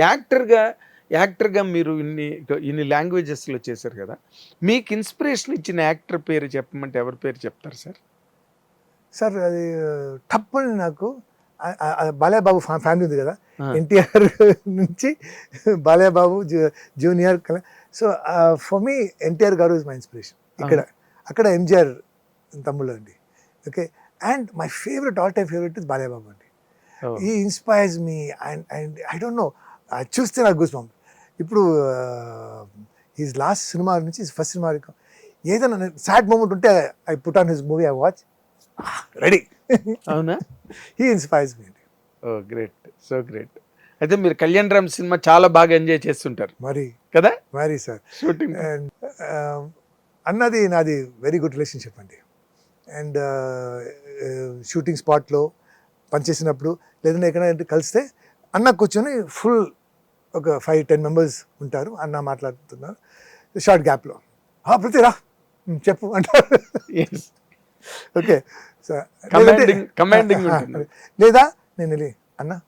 యాక్టర్గా యాక్టర్గా మీరు ఇన్ని ఇన్ని లాంగ్వేజెస్లో చేశారు కదా మీకు ఇన్స్పిరేషన్ ఇచ్చిన యాక్టర్ పేరు చెప్పమంటే ఎవరి పేరు చెప్తారు సార్ సార్ అది తప్పని నాకు బాలయ్యబాబు ఫ్యా- ఫ్యామిలీ ఉంది కదా. ఎన్టీఆర్ నుంచి Balayya Babu junior so for me NTR garu is my inspiration ఇక్కడ అక్కడ ఎంజిఆర్ తమ్ముళ్ళు అండి okay and my favourite all time favourite is Balayya Babu అండి. He inspires me and and I don't know చూస్తే నాకు గూస్ ఇప్పుడు he's last cinema నుంచి first cinema ఏదైనా సాడ్ మూమెంట్ ఉంటే I put on his movie I watch ready అవునా? He inspires me oh great so great అయితే మీరు Kalyan Ram cinema చాలా బాగా ఎంజాయ్ చేస్తుంటారు. మరి. కదా? మరి సార్ షూటింగ్ అండ్ అన్నది నాది వెరీ గుడ్ రిలేషన్షిప్ అండి. అండ్ షూటింగ్ స్పాట్లో పనిచేసినప్పుడు లేదంటే ఎక్కడైనా కలిస్తే అన్న కూర్చొని ఫుల్ ఒక ఫైవ్ టెన్ మెంబర్స్ ఉంటారు. అన్న మాట్లాడుతున్నారు. షార్ట్ గ్యాప్లో ప్రతిరా చెప్పు. అంటారు. ఓకే ఉంటుంది. లేదా నేను వెళ్ళి అన్న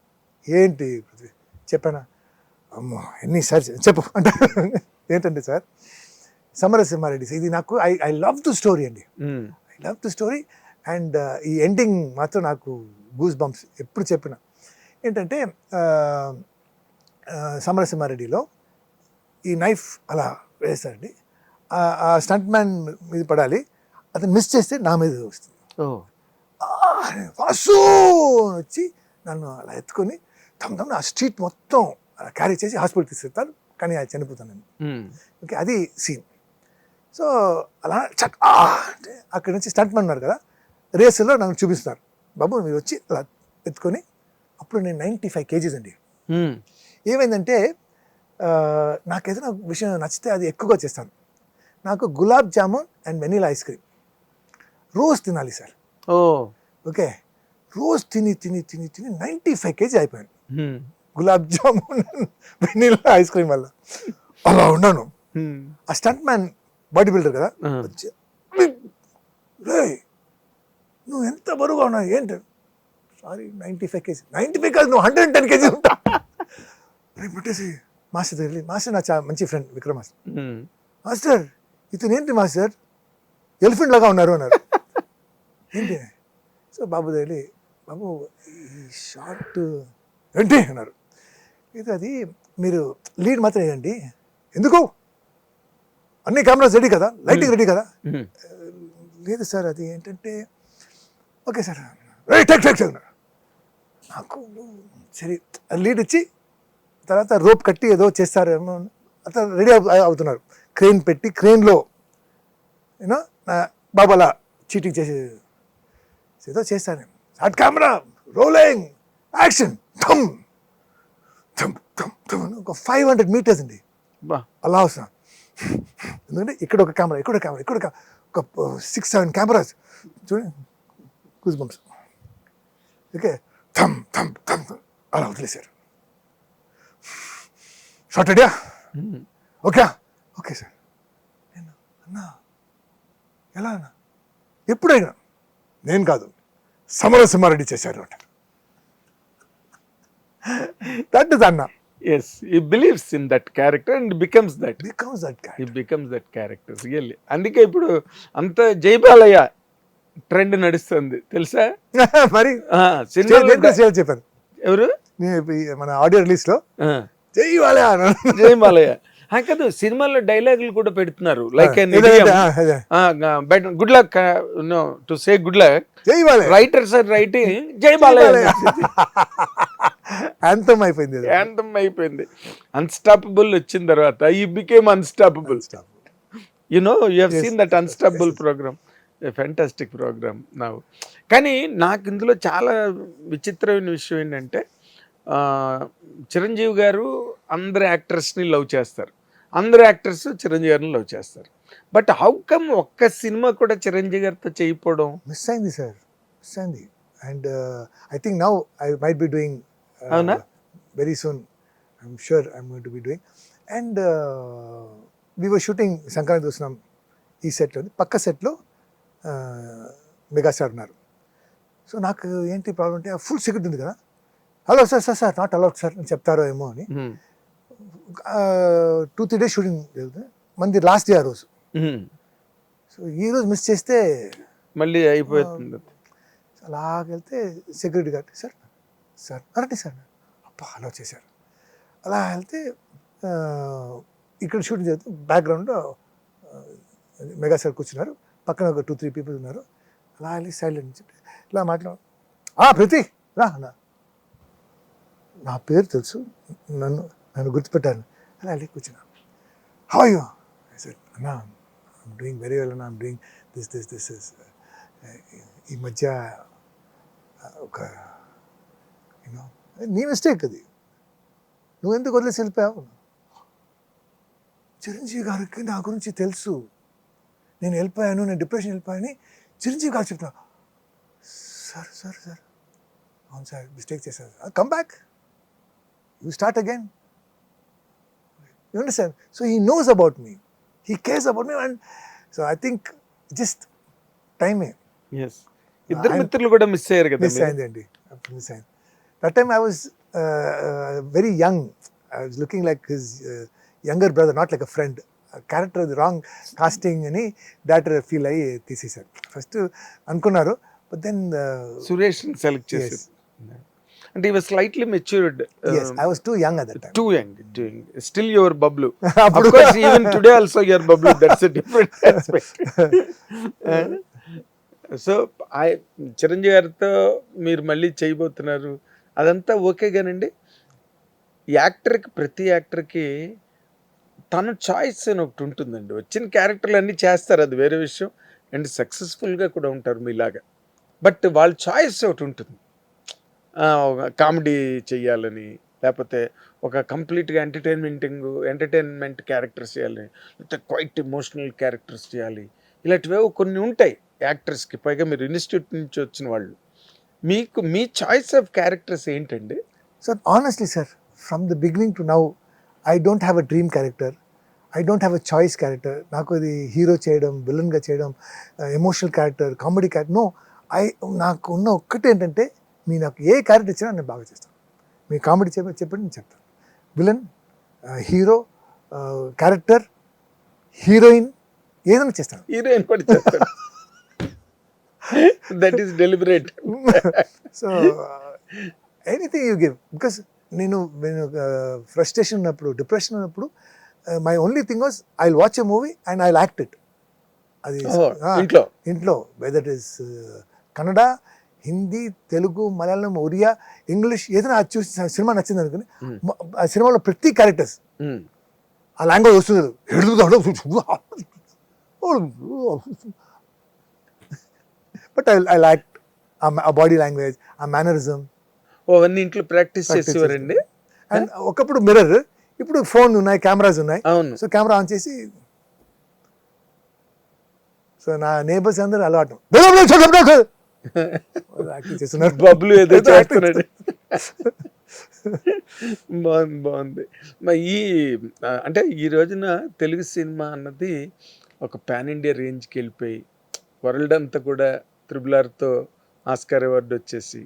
ఏంటి పృథ్వీ? చెప్పానా? అమ్మో ఎన్నిసారి చె- చెప్పు. అంటారు. ఏంటండి సార్ సమరసింహారెడ్డి ఇది నాకు I I love the story అండి. I love the story and ఈ ఎండింగ్ మాత్రం నాకు గూస్ బంప్స్ ఎప్పుడు చెప్పిన. ఏంటంటే సమరసింహారెడ్డిలో ఈ నైఫ్ అలా వేస్తారండి. ఆ- స్టంట్ మ్యాన్ మీద పడాలి అతను మిస్ చేస్తే నా మీద వస్తుంది. ఓ. "ఆ, వాసు అని వచ్చి నన్ను అలా ఎత్తుకొని తమ తమ ఆ స్ట్రీట్ మొత్తం అలా క్యారీ చేసి హాస్పిటల్ తీసుకెళ్తాను కానీ అది చనిపోతాను నేను ఓకే అది సీన్. సో అలా చక్ ఆ అంటే అక్కడి నుంచి స్టంట్ మ్యాన్ ఉన్నారు కదా రేసులో నన్ను చూపిస్తున్నారు బాబు మీరు వచ్చి అలా ఎత్తుకొని అప్పుడు నేను నైంటీ ఫైవ్ కేజీస్ అండి. ఏమైందంటే నాకు ఏదైనా విషయం నచ్చితే అది ఎక్కువగా చేస్తాను. నాకు gulab jamun and vanilla ice cream. రోజు తినాలి సార్. ఓ. ఓకే? రోజు తిని తిని తిని తిని నైంటీ ఫైవ్ కేజీ అయిపోయాను. Gulab jamun vanilla ice cream వల్ల. అలా ఉన్నాను. ఆ స్టంట్ మ్యాన్ బాడీ బిల్డర్ కదా? నువ్వు ఎంత బరువుగా ఉన్నావు? ఏంటి? Sorry ninety five KG. Ninety five కాదు నువ్వు హండ్రెడ్ టెన్ కేజీ ఉంటా. రేపు పెట్టేసి మాస్టర్ దగ్గర మాస్టర్ నా చాలా మంచి ఫ్రెండ్ విక్రమ్ మాస్టర్ మాస్టర్ ఇతను ఏంటి మాస్టర్? ఎలిఫెంట్ లాగా ఉన్నారు అన్నారు. ఏంటి? సో బాబు దగ్గర బాబు ఈ షార్ట్ ఏంటి? అన్నారు. ఇది అది మీరు లీడ్ మాత్రం వేయండి. ఎందుకు? అన్ని కెమెరాస్ రెడీ కదా లైటింగ్ రెడీ కదా. లేదు సార్ అది ఏంటంటే ఓకే సార్ టెక్ టెక్ నాకు సరే లీడ్ ఇచ్చి తర్వాత రోప్ కట్టి ఏదో చేస్తారేమో అతను రెడీ అవుతున్నారు. క్రెయిన్ పెట్టి క్రెయిన్లో యూనో బాబు అలా చీటింగ్ చేసి ఏదో చేస్తాను షార్ట్ కెమెరా రోలింగ్ యాక్షన్ థమ్ థమ్ థమ్ థమ్ ఒక ఫైవ్ హండ్రెడ్ మీటర్స్ అండి. అలా వస్తున్నా. ఎందుకంటే ఇక్కడ ఒక కెమెరా ఇక్కడ కెమెరా ఇక్కడ ఒక సిక్స్ సెవెన్ కెమెరాస్ చూడండి కూస్ బంప్స్ ఓకే. థమ్ థమ్ థమ్ థమ్ అలా వదిలేశారు. షార్ట్ రెడీయా ఓకే ఓకే సార్ నేను అన్నా. ఎలా అన్నా? ఎప్పుడైనా నేను కాదు సమరసింహారెడ్డి చేశారు అంటారు దట్ ఇస్ అన్న yes he believes in that character and becomes that becomes that. He becomes that character really అందుకే ఇప్పుడు అంత జైబాలయ్య ట్రెండ్ నడుస్తుంది తెలుసా? మరి చెప్పాను ఎవరు? మన ఆడియో రిలీజ్లో జై అన్నాను. జయమాలయ్య ఆ, కాదు సినిమాల్లో డైలాగులు కూడా పెడుతున్నారు. Like. Good luck no to say good luck జై వాళ్ళే రైటర్స్ ఆర్ రైటింగ్ జై బాలయ్య. యాంతం అయిపోయింది. యాంతం అయిపోయింది. అన్స్టాపబుల్ వచ్చిన తర్వాత he became unstoppable. You know you have. Seen that Unstoppable program fantastic program నా కానీ నాకు ఇందులో చాలా విచిత్రమైన విషయం ఏంటంటే చిరంజీవి గారు అందరు యాక్టర్స్ని లవ్ చేస్తారు. అందరు యాక్టర్స్ చిరంజీవి గారిని లవ్ చేస్తారు. బట్ హౌ కమ్ ఒక్క సినిమా కూడా చిరంజీవి గారితో చేయకపోవడం? మిస్ అయింది సార్. మిస్ అయింది. And I think now I might be doing అవునా? Very soon I'm sure I'm going to be doing and we were shooting Sankranti వస్తున్నాం ఈ సెట్లో పక్క సెట్లో మెగాస్టార్ ఉన్నారు. సో నాకు ఏంటి ప్రాబ్లం అంటే ఫుల్ సెక్యూరిటీ ఉంది కదా. Hello sir sir sir not allowed sir అని చెప్తారో ఏమో అని. టూ త్రీ డేస్ షూటింగ్ జరుగుతుంది. మంది లాస్ట్ డే ఆ రోజు. సో ఈ రోజు మిస్ చేస్తే మళ్ళీ అయిపోతుంది. అలాగెళ్తే సెక్యూరిటీ గార్డ్ సార్ సార్ అరండి సార్ అబ్బా అలా చేశారు. అలా వెళ్తే ఇక్కడ షూటింగ్ జరుగుతుంది. బ్యాక్గ్రౌండ్లో మెగా సార్ కూర్చున్నారు. పక్కన ఒక టూ త్రీ పీపుల్ ఉన్నారు. అలా వెళ్ళి సైలెంట్ నుంచి ఇలా మాట్లాడు ప్రతి రా అన్న. నా పేరు తెలుసు. నన్ను నన్ను గుర్తుపెట్టాను అలా వెళ్ళి కూర్చున్నాను. హౌ యూ సార్ అన్నా ఐమ్ డూయింగ్ వెరీ వెల్ అన్న. I'm doing this this this is ఈ మధ్య ఒక యూనో నీ మిస్టేక్ అది. నువ్వు ఎందుకు వదిలేసి వెళ్ళిపోయావు? చిరంజీవి గారికి నా గురించి తెలుసు. నేను వెళ్ళిపోయాను నేను డిప్రెషన్ వెళ్ళిపోయాను చిరంజీవి గారు చెప్తున్నా సార్ సార్ సార్ అవును సార్ మిస్టేక్ చేశారు. Come back you start again you understand so he knows about me he cares about me and so I think just టైమే ఎస్ ఇద్దరు ఆయన- మిత్రులు కూడా మిస్ అయ్యారు కదా మిస్. అయిందండి మిస్ అయింది. That time I was very young I was looking like his younger brother not like a friend character wrong casting అని డైరెక్టర్ ఫీల్ అయ్యి తీసేశారు. ఫస్ట్ అనుకున్నారు బట్ దెన్ సురేష్ సెలెక్ట్ చేసి అంటే ఇవి slightly matured I was too young at time too young too young still your Bablu అప్పుడు even today also your Bablu that's different so I Chiranjeevi గారితో మీరు మళ్ళీ చేయబోతున్నారు. అదంతా ఓకే గానండి. యాక్టర్కి ప్రతి యాక్టర్కి తన చాయిస్ అని ఒకటి ఉంటుందండి. వచ్చిన క్యారెక్టర్లు అన్నీ చేస్తారు అది వేరే విషయం. అండ్ సక్సెస్ఫుల్గా కూడా ఉంటారు మీలాగా. బట్ వాళ్ళ చాయిస్ ఒకటి ఉంటుంది. కామెడీ చెయ్యాలని లేకపోతే ఒక కంప్లీట్గా ఎంటర్టైన్మెంటింగ్ ఎంటర్టైన్మెంట్ క్యారెక్టర్స్ చేయాలి లేకపోతే క్వైట్ ఎమోషనల్ క్యారెక్టర్స్ చేయాలి ఇలాంటివేవో కొన్ని ఉంటాయి యాక్టర్స్కి. పైగా మీరు ఇన్స్టిట్యూట్ నుంచి వచ్చిన వాళ్ళు. మీకు మీ చాయిస్ ఆఫ్ క్యారెక్టర్స్ ఏంటండి? Sir honestly sir from the beginning to now I don't have a dream character I don't have a choice character నాకు ఇది హీరో చేయడం విలన్గా చేయడం emotional character comedy character no I నాకు ఉన్న ఒక్కటి ఏంటంటే మీ నాకు ఏ క్యారెక్టర్ ఇచ్చినా నేను బాగా చేస్తాను. మీ కామెడీ చెప్పి చెప్పండి నేను చెప్తాను. విలన్ హీరో క్యారెక్టర్ హీరోయిన్ ఏదైనా చేస్తాను. హీరోయిన్ కూడా that is deliberate so anything you give because నేను నేను ఫ్రస్ట్రేషన్ ఉన్నప్పుడు డిప్రెషన్ ఉన్నప్పుడు my only thing was I watch a movie and I act it అది ఇంట్లో? ఇంట్లో. Whether is Kannada Hindi Telugu Malayalam Oriya English ఏదైనా అది చూసి సినిమా నచ్చింది అనుకుని ఆ సినిమాలో ప్రతి క్యారెక్టర్స్. ఆ లాంగ్వేజ్ వస్తుంది. బట్ ఐ ఐ లైక్ ఆ బాడీ లాంగ్వేజ్ ఆ మేనరిజం అవన్నీ ఇంట్లో ప్రాక్టీస్ చేసేవారండి? అండ్ ఒకప్పుడు మిర్రర్ ఇప్పుడు ఫోన్ ఉన్నాయి కెమెరాస్ ఉన్నాయి. సో కెమెరా ఆన్ చేసి సో నా నేబర్స్ అందరూ అలవాటు. చేస్తున్నారు బబ్లు ఏదో చేస్తున్నాడు బాగుంది బాగుంది మరి ఈ అంటే ఈ రోజున తెలుగు సినిమా అన్నది ఒక పాన్ ఇండియా రేంజ్కి వెళ్ళిపోయి వరల్డ్ అంతా కూడా త్రిబుల్ ఆర్తో ఆస్కార్ అవార్డు వచ్చేసి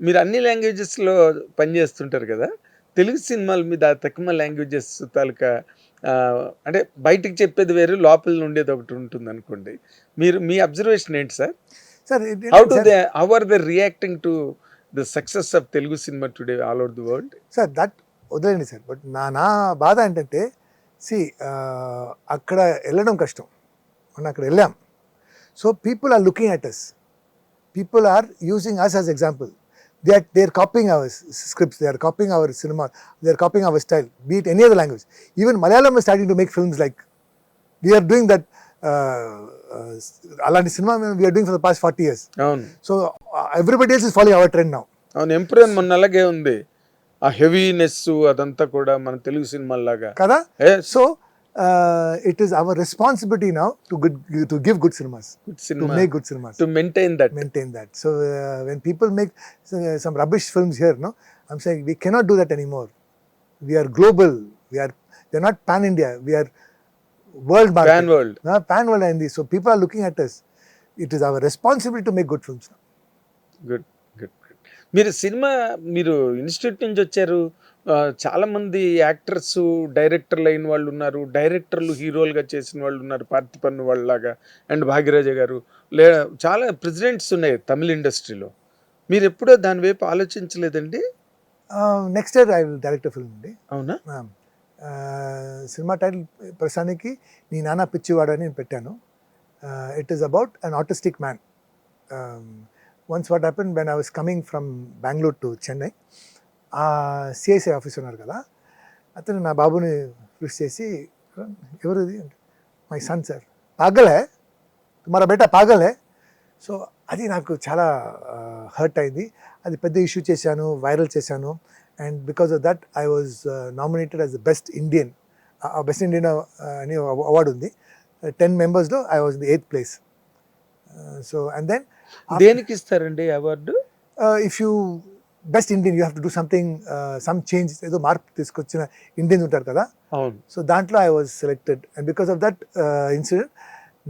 మీరు అన్ని లాంగ్వేజెస్లో పనిచేస్తుంటారు కదా? తెలుగు సినిమాల మీద తక్కువ లాంగ్వేజెస్ తాలూకా అంటే బయటికి చెప్పేది వేరు లోపల ఉండేది ఒకటి ఉంటుంది అనుకోండి. మీరు మీ అబ్జర్వేషన్ ఏంటి sir? Sir how do they how are they reacting to the success of Telugu cinema today all over the world sir that వదిలేండి సార్. బట్ నా నా బాధ ఏంటంటే సి అక్కడ వెళ్ళడం కష్టం. మనం అక్కడ వెళ్ళాం. So people are looking at us people are using us as example they are they are copying our scripts they are copying our cinema they are copying our style beat any other language even Malayalam starting to make films like we're doing that అలాంటి cinema we're doing for the past forty years అవును so everybody else is following our trend now అవును improve మొన్న అలాగే ఉంది ఆ heaviness అదంతా కూడా మన తెలుగు సినిమాలాగా కదా Yes, So uh, it is our responsibility now to good to give good cinemas, good to cinema make good cinemas, to maintain that. maintain that. So uh, when people make uh, some rubbish films here, no, I'm saying we cannot do that anymore. We are global. World market. Pan world. Uh, pan world and. So people are looking at us. It is our responsibility to make good films. Good good good మీరు cinema మీరు institute నుంచి వచ్చారు. ఆ, చాలా మంది actors డైరెక్టర్లు అయిన వాళ్ళు ఉన్నారు. డైరెక్టర్లు హీరోలుగా చేసిన వాళ్ళు ఉన్నారు. పార్థిపన్ను వాళ్ళలాగా అండ్ భాగ్యరాజ గారు. లే చాలా ప్రెసిడెంట్స్ ఉన్నాయి తమిళ ఇండస్ట్రీలో. మీరు ఎప్పుడో దాని వైపు ఆలోచించలేదండి? Next year I will direct film అండి. అవునా? సినిమా టైటిల్ ప్రస్తుతానికి నీ నాన్న పిచ్చివాడు అని నేను పెట్టాను. It is about an autistic man once what happen when I was coming from Bengaluru to Chennai uh ICICI um, office ఉన్నారు కదా అతను నా బాబుని కృషి చేసి ఎవరు ఇది? మై సన్ సార్ పాగలే? మన బేట పాగలే? సో అది నాకు చాలా హర్ట్ అయింది. అది పెద్ద ఇష్యూ చేశాను వైరల్ చేశాను. And because of that I was nominated as the best Indian best Indian అని అవార్డు ఉంది. టెన్ మెంబర్స్లో I was the eighth place so and then దేనికి ఇస్తారండి award? If you best Indian you have to do something some change ఏదో మార్పు తీసుకొచ్చిన Indians ఉంటారు కదా? సో దాంట్లో I was selected and because of that incident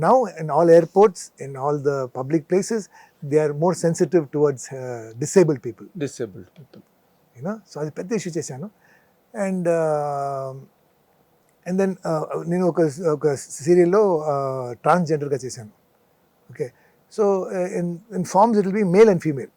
now in all airports in all the public places they are more sensitive towards disabled people disabled people you know so అది పెద్ద issue చేశాను. And and then నేను ఒక ఒక సీరియల్లో ట్రాన్స్జెండర్గా చేశాను. Okay. So in in forms it will be male and female.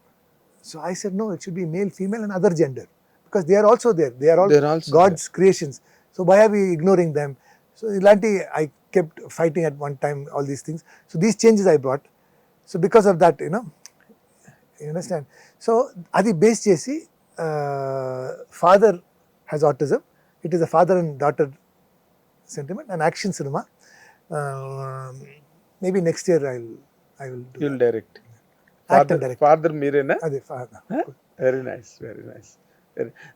So I said no it should be male female and other gender. Because they are also there. They are all God's creations. So are we ignoring them? So ఇలాంటి I kept fighting at one time all these things. So these changes I brought. So because of that you know understand? So అది base చేసి father has autism it is a father and daughter sentiment and action cinema maybe next year I I will you'll direct and. Father మీరేనా? అదే very nice very nice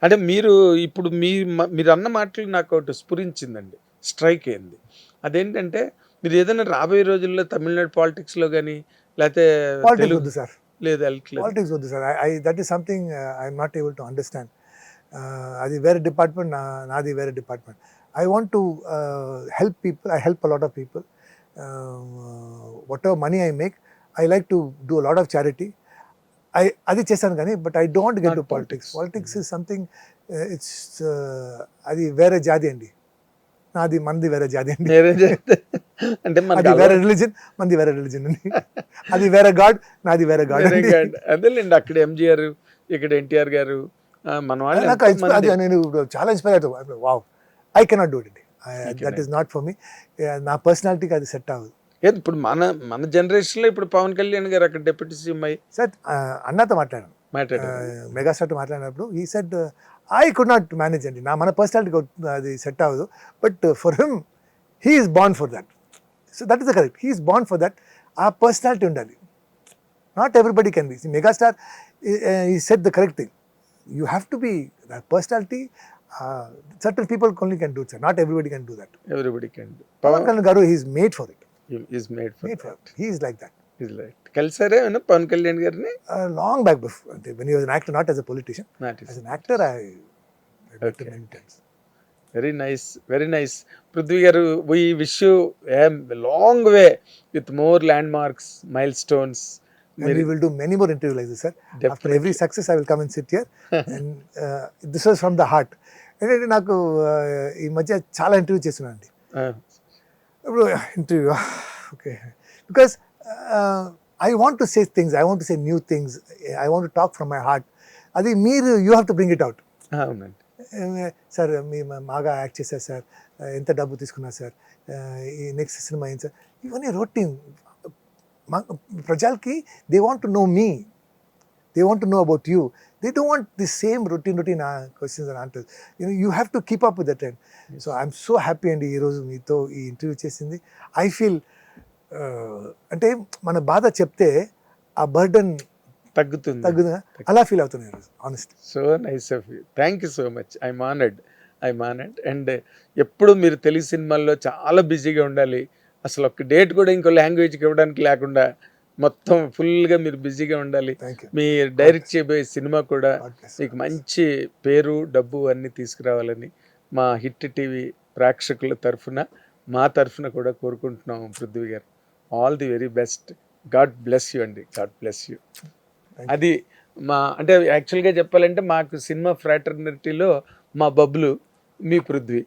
అంటే మీరు ఇప్పుడు మీ మీరు అన్న మాటలు నాకు ఒకటి స్ఫురించిందండి. స్ట్రైక్ అయింది. అదేంటంటే మీరు ఏదైనా రాబోయే రోజుల్లో తమిళనాడు పాలిటిక్స్లో కానీ లేకపోతే తెలుగు సార్. లేదు వెళ్ళట్లేదు పాలిటిక్స్ వద్దు sir. I that is something I'm not able to understand అది వేరే డిపార్ట్మెంట్ నా నాది వేరే department. I want to help people I help a lot of people whatever money I make I like to do lot of charity I అది చేశాను కానీ but I don't get to politics politics. Politics is something it's అది వేరే జాతి అండి. నాది మనది వేరే జాతి అండి. అంటే అది వేరే రిలీజన్ మంది వేరే రిలీజన్ అండి. అది వేరే గాడ్ నాది వేరే గాడ్. అదేలేండి అక్కడ ఎంజిఆర్ ఇక్కడ ఎన్టీఆర్ గారు మన వాళ్ళు నాకు అది మంది- నేను చాలా ఇన్స్పైర్ అవుతాను wow I cannot do it that is not for me నా పర్సనాలిటీకి అది సెట్ అవ్వదు. ఇప్పుడు మన మన జనరేషన్లో ఇప్పుడు పవన్ కళ్యాణ్ గారు అక్కడ డిప్యూటీ సీఎం అయి సార్ అన్నతో మాట్లాడాను. మెగాస్టార్ మాట్లాడినప్పుడు ఈ set I could not manage అండి. నా మన పర్సనాలిటీకి అది సెట్ అవ్వదు. But for him he is born for that so that is the correct he is born for that ఆ పర్సనాలిటీ ఉండాలి. Not everybody can be megastar ఈ set the correct thing you have to be personality certain people only can do sir not everybody can do that everybody can Pawan Pawan Kalyan garu he's made for it is made for he is like that కలిసారే Pawan Kalyan గారిని? Long back before అంటే when you actor not as a politician as an actor I. Very nice very nice Prithvi garu we wish you long way with more landmarks milestones And we will do many more interviews like this, sir. After every success, I will come and sit here. and uh, this was from the heart. ఏంటంటే నాకు uh, ఈ మధ్య చాలా interview చేస్తున్నాను అండి ఇప్పుడు interview okay because I want to say things I want to say new things I want to talk from my heart అది మీరు you have to bring it out sir మీ బాగా యాక్ట్ చేశారు సార్ ఎంత డబ్బు తీసుకున్నారు సార్ ఈ next cinema ఏంటి sir ఇవన్నీ రొటీన్ ప్రజలకి they want to know me they want to know about you they don't want the same routine routine questions and answers you you have to keep up with the trend so I'm so happy అండి ఈరోజు మీతో ఈ interview చేసింది. I feel అంటే మన బాధ చెప్తే ఆ బర్డన్ తగ్గుతుంది. తగ్గుదా అలా ఫీల్ ఈరోజు honest so nice of you. Thank you so much. I manned I manned and ఎప్పుడు మీరు తెలుగు సినిమాల్లో చాలా బిజీగా ఉండాలి. అసలు ఒక డేట్ కూడా ఇంకో లాంగ్వేజ్కి ఇవ్వడానికి లేకుండా మొత్తం ఫుల్గా మీరు బిజీగా ఉండాలి. మీ డైరెక్ట్ చేయబోయే సినిమా కూడా. మీకు మంచి పేరు డబ్బు అన్నీ తీసుకురావాలని మా హిట్ టీవీ ప్రేక్షకుల తరఫున మా తరఫున కూడా కోరుకుంటున్నాం Prithvi garu. All the very best God bless you అండి. God bless you. అది మా అంటే యాక్చువల్గా చెప్పాలంటే మాకు సినిమా ఫ్రాటర్నిటీలో మా బబ్బులు మీ పృథ్వీ.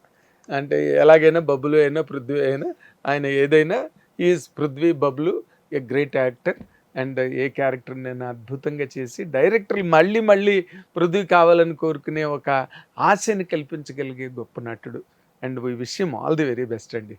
అంటే ఎలాగైనా బబ్బులు అయినా పృథ్వీ అయినా ఆయన ఏదైనా is Prithvi Bablu a great actor and a character నేను అద్భుతంగా చేసి డైరెక్టర్లు మళ్ళీ మళ్ళీ పృథ్వీ కావాలని కోరుకునే ఒక ఆశని కల్పించగలిగే గొప్ప నటుడు. అండ్ వీ విషయం ఆల్ ది వెరీ బెస్ట్ అండి.